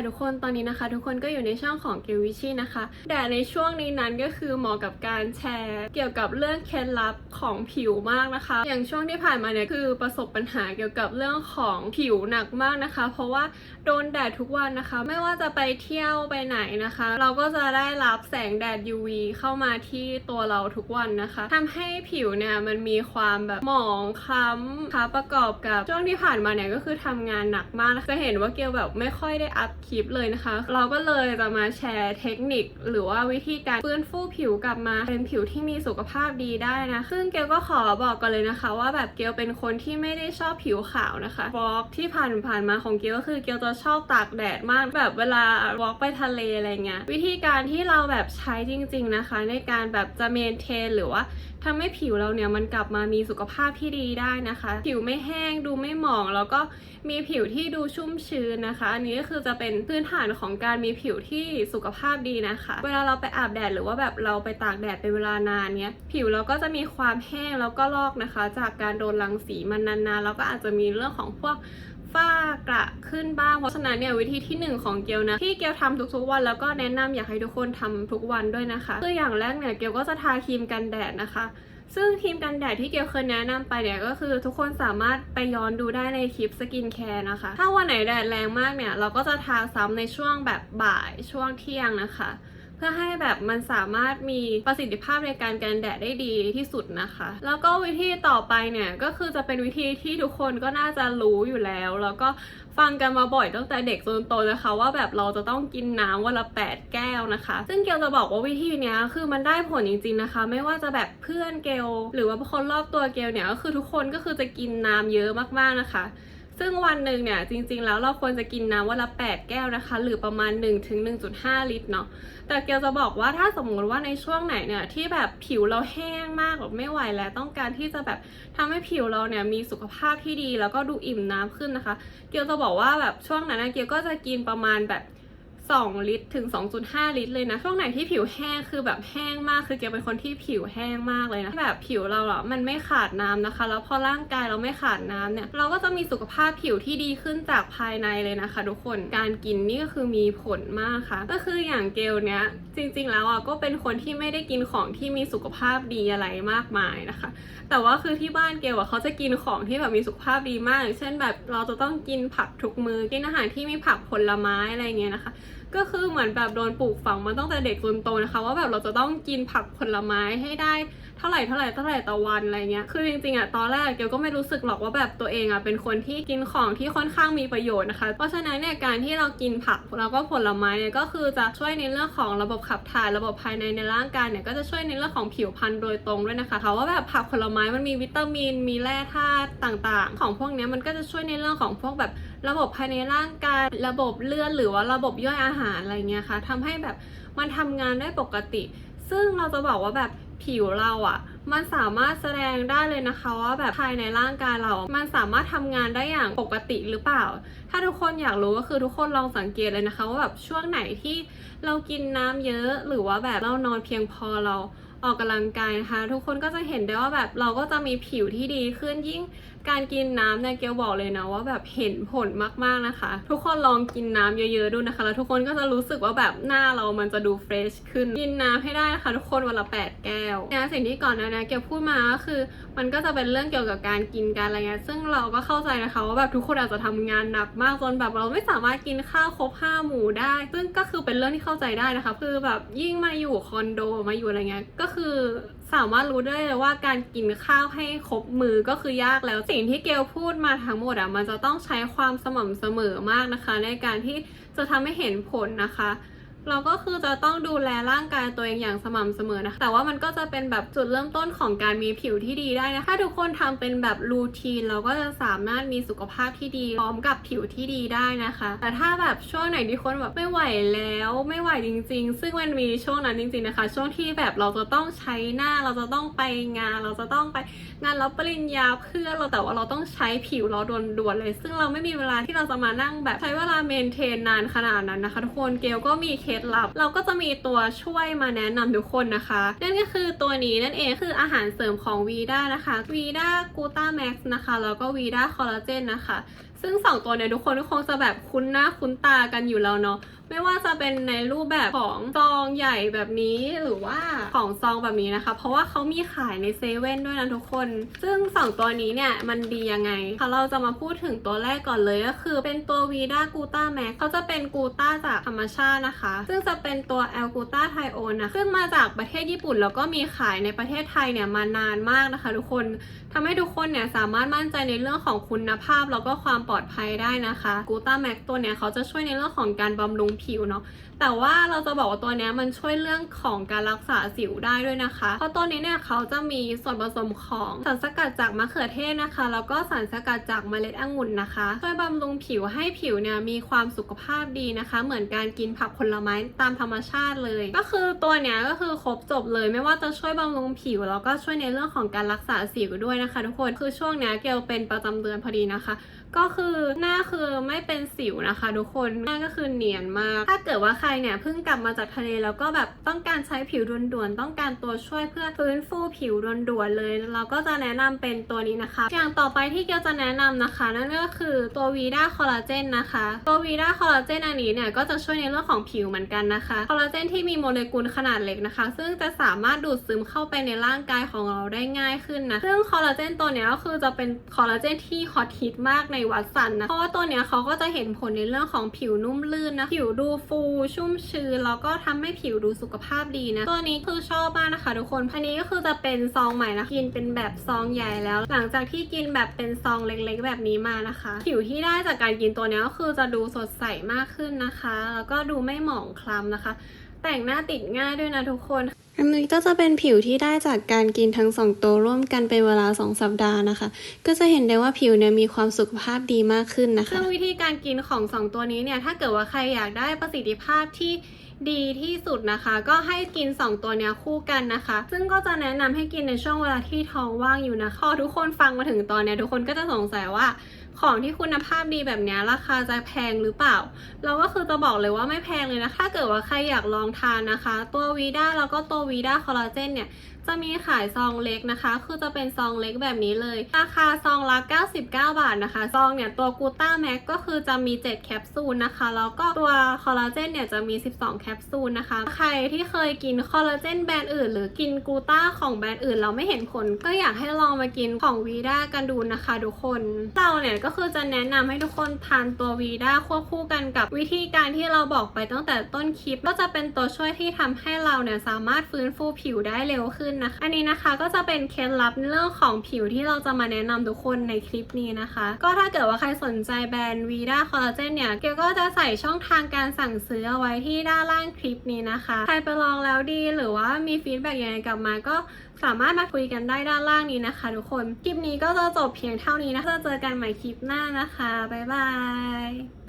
ค่ะทุกคนตอนนี้นะคะ ทุกคนก็อยู่ในช่องของเกลวิชี่นะคะ แต่ในช่วงนี้นั้นก็คือเหมาะกับการแชร์เกี่ยวกับเรื่องเคล็ดลับของผิวมากนะคะ อย่างช่วงที่ผ่านมาเนี่ยคือประสบปัญหาเกี่ยวกับเรื่องของผิวหนักมากนะคะ เพราะว่าโดนแดดทุกวันนะคะ ไม่ว่าจะไปเที่ยวไปไหนนะคะ เราก็จะได้รับแสงแดด UV เข้ามาที่ตัวเราทุกวันนะคะทำให้ผิวเนี่ยมันมีความแบบหมองคล้ำค่ะประกอบกับช่วงที่ผ่านมาเนี่ยก็คือทำงานหนักมากจะเห็นว่าเกลแบบไม่ค่อยได้อัพคลิปเลยนะคะ เราก็เลยจะมาแชร์เทคนิค หรือว่าวิธีการฟื้นฟูผิวกลับมา เป็นผิวที่มีสุขภาพดีได้นะ ซึ่งเกลก็ขอบอกกันเลยนะคะ ว่าแบบเกลเป็นคนที่ไม่ได้ชอบผิวขาวนะคะวอล์กที่ผ่านผ่านมาของเกลก็คือเกลจะชอบตากแดดมากแบบเวลาวอล์กไปทะเลอะไรเงี้ยวิธีการที่เราแบบใช้จริง ๆนะคะ ในการแบบจะเมนเทนหรือว่าทำให้ผิวเราเนี่ยมันกลับมามีสุขภาพที่ดีได้นะคะ ผิวไม่แห้งดูไม่หมอง แล้วก็มีผิวที่ดูชุ่มชื้นนะคะ อันนี้ก็คือจะเป็นพื้นฐานของการมีผิวที่สุขภาพดีนะคะ เวลาเราไปอาบแดดหรือว่าแบบเราไปตากแดดเป็นเวลานานเนี้ยผิวเราก็จะมีความแห้งแล้วก็ลอกนะคะ จากการโดนรังสีมันนานๆแล้วก็อาจจะมีเรื่องของพวก ฝ้ากระขึ้นบ้าง เพราะฉะนั้นเนี่ยวิธีที่หนึ่งของเกลนะที่เกลทำทุกๆวันแล้วก็แนะนำอยากให้ทุกคนทำทุกวันด้วยนะคะคืออย่างแรกเนี่ยเกลก็จะทาครีมกันแดดนะคะ ซึ่งครีมกันแดดที่เกลเคยแนะนำไปเนี่ยก็คือทุกคนสามารถไปย้อนดูได้ในคลิปสกินแคร์นะคะ ถ้าวันไหนแดดแรงมากเนี่ยเราก็จะทาซ้ำในช่วงแบบบ่ายช่วงเที่ยงนะคะ เพื่อให้แบบมันสามารถมีประสิทธิภาพในการกันแดดได้ดีที่สุดนะคะ แล้วก็วิธีต่อไปเนี่ยก็คือจะเป็นวิธีที่ทุกคนก็น่าจะรู้อยู่แล้ว แล้วก็ฟังกันมาบ่อยตั้งแต่เด็กจนโตนะคะว่าแบบเราจะต้องกินน้ำวันละ 8 แก้วนะคะ ซึ่งเกลจะบอกว่าวิธีนี้คือมันได้ผลจริงๆนะคะ ไม่ว่าจะแบบเพื่อนเกลหรือว่าคนรอบตัวเกลเนี่ยก็คือทุกคนก็คือจะกินน้ำเยอะมากๆนะคะ ซึ่งวันหนึ่งเนี่ยจริงๆ แล้วเราควรจะกินน้ำวันละ 8 แก้วนะคะ หรือประมาณ 1-1.5 ลิตรเนาะแต่เกียวจะบอกว่าถ้าสมมติว่าในช่วงไหนเนี่ยที่แบบผิวเราแห้งมากแบบไม่ไหวแล้วต้องการที่จะแบบทำให้ผิวเราเนี่ยมีสุขภาพที่ดี แล้วก็ดูอิ่มน้ำขึ้นนะคะ เกียวจะบอกว่าแบบช่วงนั้นนะเกลก็จะกินประมาณแบบ 2 ลิตรถึง 2.5 ลิตรเลยนะ ช่วงไหนที่ผิวแห้งคือแบบแห้งมาก คือเกลเป็นคนที่ผิวแห้งมากเลยนะ แบบผิวเราอะมันไม่ขาดน้ำนะคะ แล้วพอร่างกายเราไม่ขาดน้ำเนี่ย เราก็จะมีสุขภาพผิวที่ดีขึ้นจากภายในเลยนะคะ ทุกคน การกินนี่ก็คือมีผลมากค่ะ ก็คืออย่างเกลเนี้ยจริงๆแล้วอะก็เป็นคนที่ไม่ได้กินของที่มีสุขภาพดีอะไรมากมายนะคะ แต่ว่าคือที่บ้านเกลอะเขาจะกินของที่แบบมีสุขภาพดีมากอย่างเช่นแบบเราจะต้องกินผักทุกมือ กินอาหารที่มีผักผลไม้อะไรเงี้ยนะคะ ก็คือเหมือนแบบโดนปลูกฝังมาตั้งแต่เด็กจนโตนะคะ ว่าแบบเราจะต้องกินผักผลไม้ให้ได้เท่าไหร่เท่าไหร่เท่าไหร่ต่อวันอะไรเงี้ย คือจริงๆอะตอนแรกเกลก็ไม่รู้สึกหรอกว่าแบบตัวเองอะเป็นคนที่กินของที่ค่อนข้างมีประโยชน์นะคะ เพราะฉะนั้นเนี่ยการที่เรากินผักแล้วก็ผลไม้เนี่ยก็คือจะช่วยในเรื่องของระบบขับถ่ายระบบภายในในร่างกายเนี่ยก็จะช่วยในเรื่องของผิวพรรณโดยตรงด้วยนะคะเพราะว่าแบบผักผลไม้มันมีวิตามิน มีแร่ธาตุต่างๆ ของพวกเนี้ยมันก็จะช่วยในเรื่องของพวกแบบ ระบบภายในร่างกาย ระบบเลือดหรือว่าระบบย่อยอาหารอะไรเงี้ยค่ะทำให้แบบมันทำงานได้ปกติ ซึ่งเราจะบอกว่าแบบผิวเราอะ่ะ มันสามารถแสดงได้เลยนะคะว่าแบบภายในร่างกายเรา มันสามารถทำงานได้อย่างปกติหรือเปล่า ถ้าทุกคนอยากรู้ก็คือทุกคนลองสังเกตเลยนะคะว่าแบบช่วงไหนที่เรากินน้ำเยอะหรือว่าแบบเรานอนเพียงพอเรา ออกกำลังกายนะคะ ทุกคนก็จะเห็นได้ว่าแบบเราก็จะมีผิวที่ดีขึ้นยิ่งการกินน้ำเนี่ยเกลบอกเลยนะว่าแบบเห็นผลมากๆนะคะ ทุกคนลองกินน้ำเยอะๆดูนะคะ แล้วทุกคนก็จะรู้สึกว่าแบบหน้าเรามันจะดูเฟรชขึ้นกินน้ำให้ได้นะคะทุกคนวันละ 8 แก้วนะสิ่งที่ก่อนหนะนะเกลพูดมาก็คือ มันก็จะเป็นเรื่องเกี่ยวกับการกินการอะไรเงี้ยซึ่งเราก็เข้าใจนะคะว่าแบบทุกคนอาจจะทำงานหนักมากจนแบบเราไม่สามารถกินข้าวครบห้าหมู่ได้ ซึ่งก็คือเป็นเรื่องที่เข้าใจได้นะคะคือแบบยิ่งมาอยู่คอนโดมาอยู่อะไรเงี้ยก็คือสามารถรู้ได้เลยว่าการกินข้าวให้ครบมือก็คือยากแล้วสิ่งที่เกลพูดมาทั้งหมดอะมันจะต้องใช้ความสม่ำเสมอมากนะคะ ในการที่จะทำให้เห็นผลนะคะ เราก็คือจะต้องดูแลร่างกายตัวเองอย่างสม่ำเสมอนะคะ แต่ว่ามันก็จะเป็นแบบจุดเริ่มต้นของการมีผิวที่ดีได้นะถ้าทุกคนทำเป็นแบบรูทีน เราก็จะสามารถมีสุขภาพที่ดีพร้อมกับผิวที่ดีได้นะคะ แต่ถ้าแบบช่วงไหนที่คนแบบไม่ไหวแล้วไม่ไหวจริง ๆ ซึ่งมันมีช่วงนั้นจริง ๆนะคะ ช่วงที่แบบเราจะต้องใช้หน้าเราจะต้องไปงาน เราจะต้องไปงานรับปริญญาเพื่อเราแต่ว่าเราต้องใช้ผิวเราด่วนๆเลย ซึ่งเราไม่มีเวลาที่เราจะมานั่งแบบใช้เวลาเมนเทนนานขนาดนั้นนะคะ ทุกคนเกลก็มีเคล็ดลับ เราก็จะมีตัวช่วยมาแนะนำทุกคนนะคะ นั่นก็คือตัวนี้นั่นเองคืออาหารเสริมของวีด้านะคะวีด้ากูต้าแม็กซ์นะคะแล้วก็วีด้าคอลลาเจนนะคะ ซึ่งสองตัวเนี่ยทุกคนก็คงจะแบบคุ้นหน้าคุ้นตากันอยู่แล้วเนาะไม่ว่าจะเป็นในรูปแบบของซองใหญ่แบบนี้หรือว่าของซองแบบนี้นะคะ เพราะว่าเขามีขายในเซเว่นด้วยนะทุกคน ซึ่งสองตัวนี้เนี่ยมันดียังไงคะเราจะมาพูดถึงตัวแรกก่อนเลยก็คือเป็นตัววีด้ากูต้าแม็กเขาจะเป็นกูต้าจากธรรมชาตินะคะ ซึ่งจะเป็นตัวแอลกูต้าไทโอนนะซึ่งมาจากประเทศญี่ปุ่นแล้วก็มีขายในประเทศไทยเนี่ยมานานมากนะคะ ทุกคนทำให้ทุกคนเนี่ยสามารถมั่นใจในเรื่องของคุณภาพแล้วก็ความปลอดภัยได้นะคะกูต้าแม็กตัวเนี่ยเขาจะช่วยในเรื่องของการบำรุงผิวเนาะแต่ว่าเราจะบอกว่าตัวเนี้ยมันช่วยเรื่องของการรักษาสิวได้ด้วยนะคะ เพราะตัวนี้เนี่ยเขาจะมีส่วนผสมของสารสกัดจากมะเขือเทศนะคะ แล้วก็สารสกัดจากเมล็ดองุ่นนะคะ ช่วยบำรุงผิวให้ผิวเนี่ยมีความสุขภาพดีนะคะ เหมือนการกินผักผลไม้ตามธรรมชาติเลย ก็คือตัวเนี้ยก็คือครบจบเลย ไม่ว่าจะช่วยบำรุงผิว แล้วก็ช่วยในเรื่องของการรักษาสิวด้วยนะคะ ทุกคน คือช่วงเนี้ยเกลเป็นประจำเดือนพอดีนะคะ ก็คือือหน้าคือไม่เป็นสิวนะคะ ทุกคนหน้าก็คือเนียนมาก ถ้าเกิดว่าใครเนี่ยเพิ่งกลับมาจากทะเลแล้วก็แบบต้องการใช้ผิวด่วนๆต้องการตัวช่วยเพื่อฟื้นฟูผิวด่วนๆเลย เราก็จะแนะนำเป็นตัวนี้นะคะ อย่างต่อไปที่เกียวจะแนะนำนะคะ นั่นก็คือตัววีด้าคอลลาเจนนะคะ ตัววีด้าคอลลาเจนอันนี้เนี่ยก็จะช่วยในเรื่องของผิวเหมือนกันนะคะคอลลาเจนที่มีโมเลกุลขนาดเล็กนะคะ ซึ่งจะสามารถดูดซึมเข้าไปในร่างกายของเราได้ง่ายขึ้นนะซึ่งคอลลาเจนตัวเนี้ยก็คือจะเป็นคอลลาเจนที่ฮอตฮิตมากในวัดสันนะ เพราะว่าตัวเนี้ยเขาก็จะเห็นผลในเรื่องของผิวนุ่มลื่นนะ ผิวดูฟูชุ่มชื้นแล้วก็ทำให้ผิวดูสุขภาพดีนะ ตัวนี้คือชอบมากนะคะทุกคนพันนี้ก็คือจะเป็นซองใหม่นะ กินเป็นแบบซองใหญ่แล้ว หลังจากที่กินแบบเป็นซองเล็กๆ แบบนี้มานะคะ ผิวที่ได้จากการกินตัวเนี้ยก็คือจะดูสดใสมากขึ้นนะคะ แล้วก็ดูไม่หมองคล้ำนะคะ แต่งหน้าติดง่ายด้วยนะทุกคน อันนี้ก็จะเป็นผิวที่ได้จากการกินทั้งสองตัวร่วมกันเป็นเวลา 2 สัปดาห์นะคะ ก็จะเห็นได้ว่าผิวเนี่ยมีความสุขภาพดีมากขึ้นนะคะซึ่งวิธีการกินของ 2 ตัวนี้เนี่ยถ้าเกิดว่าใครอยากได้ประสิทธิภาพที่ดีที่สุดนะคะ ก็ให้กิน 2 ตัวเนี้ยคู่กันนะคะ ซึ่งก็จะแนะนำให้กินในช่วงเวลาที่ท้องว่างอยู่นะคะพอทุกคนฟังมาถึงตอนเนี้ยทุกคนก็จะสงสัยว่า ของที่คุณภาพดีแบบนี้ราคาจะแพงหรือเปล่า เราก็คือจะบอกเลยว่าไม่แพงเลยนะ ถ้าเกิดว่าใครอยากลองทานนะคะ ตัววีด้าแล้วก็ตัววีด้าคอลลาเจนเนี่ยจะมีขายซองเล็กนะคะ คือจะเป็นซองเล็กแบบนี้เลย ราคาซองละ 99 บาทนะคะ ซองเนี่ยตัวกูต้าแม็กก็คือจะมี 7 แคปซูลนะคะ แล้วก็ตัวคอลลาเจนเนี่ยจะมี 12 แคปซูลนะคะ ใครที่เคยกินคอลลาเจนแบรนด์อื่น หรือกินกูต้าของแบรนด์อื่นเราไม่เห็นผล ก็อยากให้ลองมากินของวีด้ากันดูนะคะทุกคนเราเนี่ยก็็คือจะแนะนำให้ทุกคนทานตัววีด้าควบคู่กันกับวิธีการที่เราบอกไปตั้งแต่ต้นคลิป ก็จะเป็นตัวช่วยที่ทำให้เราเนี่ยสามารถฟื้นฟูผิวได้เร็วขึ้นนะคะ อันนี้นะคะก็จะเป็นเคล็ดลับเรื่องของผิวที่เราจะมาแนะนำทุกคนในคลิปนี้นะคะ ก็ถ้าเกิดว่าใครสนใจแบรนด์วีด้าคอลลาเจนเนี่ยเกียวก็จะใส่ช่องทางการสั่งซื้อเอาไว้ที่ด้านล่างคลิปนี้นะคะ ใครไปลองแล้วดีหรือว่ามีฟีดแบ็กยังไงกลับมาก็สามารถมาคุยกันได้ด้านล่างนี้นะคะ ทุกคน คลิปนี้ก็จะจบเพียงเท่านี้นะคะจะเจอกันใหม่คลิปลิปหน้านะคะ บ๊ายบาย